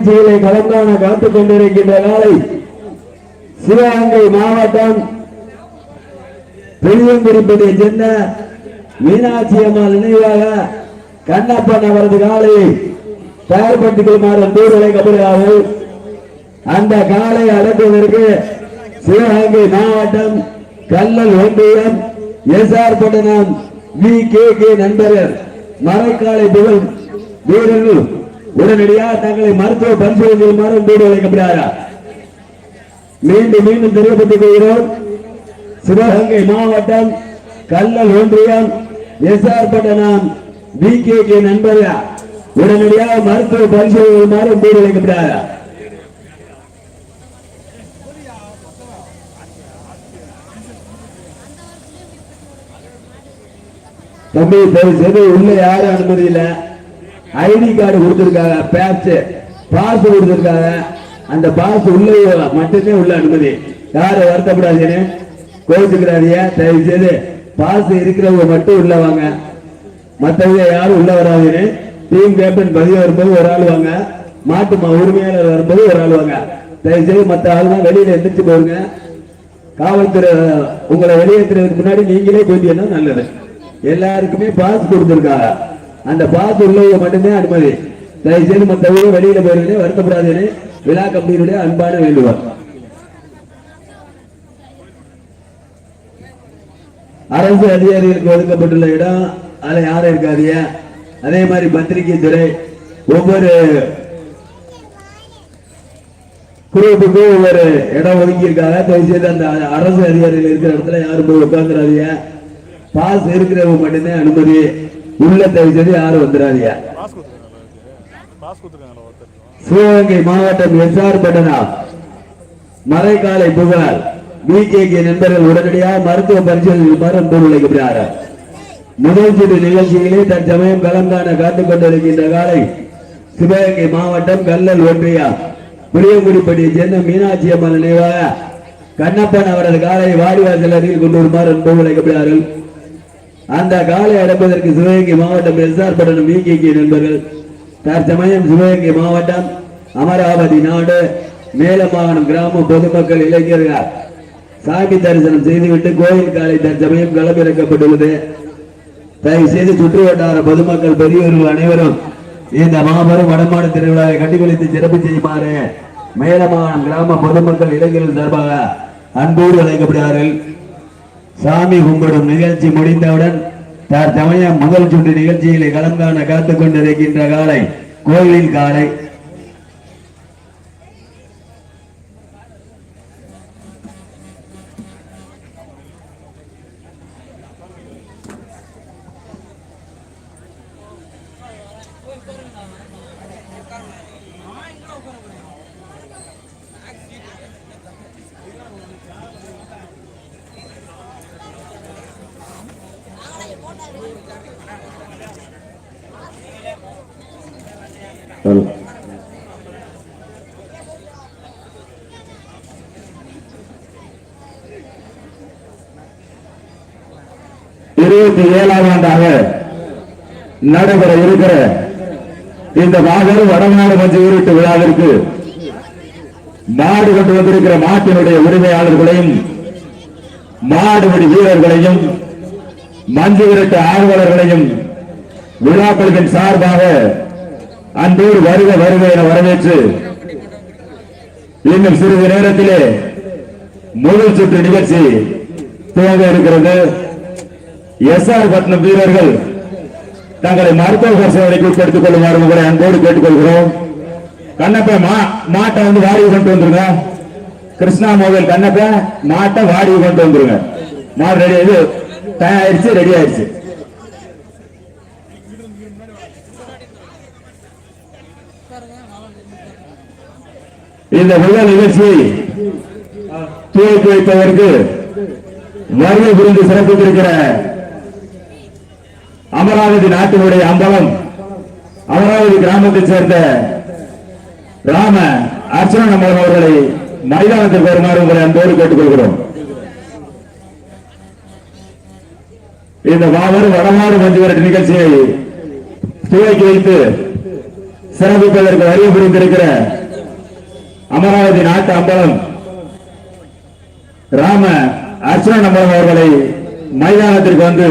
நிகழ்ச்சிகளை கலந்தான காத்துக் கொண்டிருக்கின்ற நாளை சிவகங்கை மாவட்டம் பெரியங்குறிப்பதை சேர்ந்த மீனாட்சி அம்மாள் நினைவாக கண்ணப்பன் அவரது காலை தயார்படுத்திக் கொள்ளுமாறு தூர் அழைக்கப்படுகிறார்கள். அந்த காலை அடக்குவதற்கு சிவகங்கை மாவட்டம் கல்லல் ஒன்றியம் எஸ்ஆர் பட்டணம் வி கே கே நண்பர்கள் மறைக்காலை புகழ் வீரர்கள் உடனடியாக தங்களை மருத்துவ பரிசோதனையுமாறு வீடு அழைக்கப்படுகிறாரா? மீண்டும் மீண்டும் தெரியப்பட்டுக் கொள்கிறோம். சிவகங்கை மாவட்டம் கல்லல் ஒன்றியம் எஸ்ஆர் பட்டணம் வி கே கே நண்பர்கள் உடனடியாக மருத்துவ பரிசோதனையுமாறு வீடு அழைக்கப்படுகிறாரா? தம்பி தயவு செய்து உள்ள யாரும் அனுமதி இல்லை. ஐடி கார்டு கொடுத்துருக்காங்க பேட்ச் பாஸ் கொடுத்துருக்காங்க. அந்த பாஸ் உள்ள மட்டுமே உள்ள அனுமதி. யாரும் வருத்தப்படாதீங்கன்னு கோச்சுக்கிறாதீங்க தயவு செய்து பாஸ் இருக்கிறவங்க மட்டும் உள்ள வாங்க. மற்றவங்க யாரும் உள்ள வராதீங்கன்னு டீம் கேப்டன் பதிவு வரும்போது ஒரு ஆள் வாங்க. மாட்டு உரிமையாளர் வரும்போது ஒரு ஆள் வாங்க. தயவு செய்து மற்ற ஆளுங்க வெளியில எந்திரிச்சு போடுங்க காவல்துறை உங்களை வெளியேற்றுறதுக்கு முன்னாடி நீங்களே போயிட்டீங்கன்னா நல்லது. எல்லாருக்குமே பாஸ் கொடுத்துருக்காங்க. அந்த பாஸ் உள்ளவங்க மட்டுமே அனுமதி தயவு செய்து மற்றவங்க வெளியில போயிருந்தே வருத்தப்படாதுன்னு விழா கம்பெனியுடைய அன்பான வேண்டுவார் அரசு அதிகாரிகளுக்கு ஒதுக்கப்பட்டுள்ள இடம் அதுல யாரும் இருக்காதீங்க. அதே மாதிரி பத்திரிகை துறை ஒவ்வொரு குரூப்புக்கும் ஒவ்வொரு இடம் ஒதுக்கி இருக்காங்க. தயவு செய்து அந்த அரசு அதிகாரிகள் இருக்கிற இடத்துல யாரும் போய் உட்காந்துடாதீங்க பாஸ் இருக்கிறவங்க மட்டும்தான் அனுமதி. உள்ள தயவு செய்து யாரும் ஒருத்தர். சிவகங்கை மாவட்டம் எஸ்ஆர் பட்டணம் மறைக்காலை புகார். பிகேகே நண்பர்கள் உடனடியாக மருத்துவ பரிசோதனை மருந்து உழைக்கிறார் முதல் சுற்று நிகழ்ச்சிகளே தற்சமயம் கலந்தான காத்துக் கொண்டிருக்கின்ற காலை சிவகங்கை மாவட்டம் கல்லல் ஒன்றியா. புளியங்குடிப்பட்டியை சேர்ந்த மீனாட்சி அம்மன் நினைவாக கண்ணப்பன் அவரது காலை வாடிவாசல் அருகில் கொண்டு வருமாறு அன்பு உழைக்கிறார்கள் அந்த காலை அடைப்பதற்கு சிவகங்கை மாவட்டம் எஸ்ஆர் பட்டணம் பிகேகே நண்பர்கள். தற்சமயம் சிவகங்கை மாவட்டம் அமராவதி நாடு மேலமாகாணம் கிராம பொதுமக்கள் இளைஞர்கள். சாமி தரிசனம் செய்துவிட்டு கோயில் காலை தற்சமயம் களமிறக்கப்பட்டுள்ளது. தயவு செய்து சுற்று வட்டார பொதுமக்கள் பெரியவர்கள் அனைவரும் இந்த மாபெரும் வடமாடு திருவிழாவை கண்டுபிடித்து சிறப்பு செய்யுமாறு மேலமாகாணம் கிராம பொதுமக்கள் இளைஞர்கள் சார்பாக அன்போடு அழைக்கப்படுகிறார்கள். சாமி கும்பிடும் நிகழ்ச்சி முடிந்தவுடன் தற்சமயம் முதல் சுற்று நிகழ்ச்சிகளை களம் காண காத்துக் கொண்டிருக்கின்ற காலை கோயிலின் காலை. இருபத்தி ஏழாம் ஆண்டாக நடைபெற இருக்கிற இந்த மாபெரும் வடநாடு மஞ்சு ஊரிட்டு விழாவிற்கு மாடு கொண்டு வந்திருக்கிற மாட்டினுடைய உரிமையாளர்களையும் மாடுபடி வீரர்களையும் மஞ்சு விரட்டு ஆர்வலர்களையும் விழாக்களின் சார்பாக அன்போடு வருக வருக என வரவேற்று இன்னும் சிறிது நேரத்திலே முதல் சுற்று நிகழ்ச்சி துவங்க இருக்கிறது. எஸ்ஆர் பட்னம் வீரர்கள் தங்களை மருத்துவ பரிசோதனைக்கு உட்படுத்திக் கொள்ளுமாறு உங்களை அன்போடு கேட்டுக்கொள்கிறோம். கண்ணப்ப மா மாட்டை வந்து வாடி கொண்டு வந்துருங்க. கிருஷ்ணா மோகன் கண்ணப்ப மாட்டை வாடி கொண்டு வந்துருங்க. மாடு ரெடி இது தயாரிச்சு ரெடி ஆயிடுச்சு. இந்த முதல் நிகழ்ச்சியை துவக்கி வைப்பதற்கு வருகை புரிந்து சிறப்பித்திருக்கிற அமராவதி நாட்டினுடைய அம்பலம் அமராவதி கிராமத்தைச் சேர்ந்த ராம அர்ச்சன அம்பலம் அவர்களை மைதானத்திற்கு வருமாறு உங்களை அன்போடு கேட்டுக்கொள்கிறோம். இந்த மாபெரும் வடமாறு மஞ்சு நிகழ்ச்சியை துவக்கி வைத்து சிறப்பிப்பதற்கு வருகை புரிந்திருக்கிற அமராவதி நாட்டு அம்பலம் ராம அர்ச்சன அம்பலம் அவர்களை மைதானத்திற்கு வந்து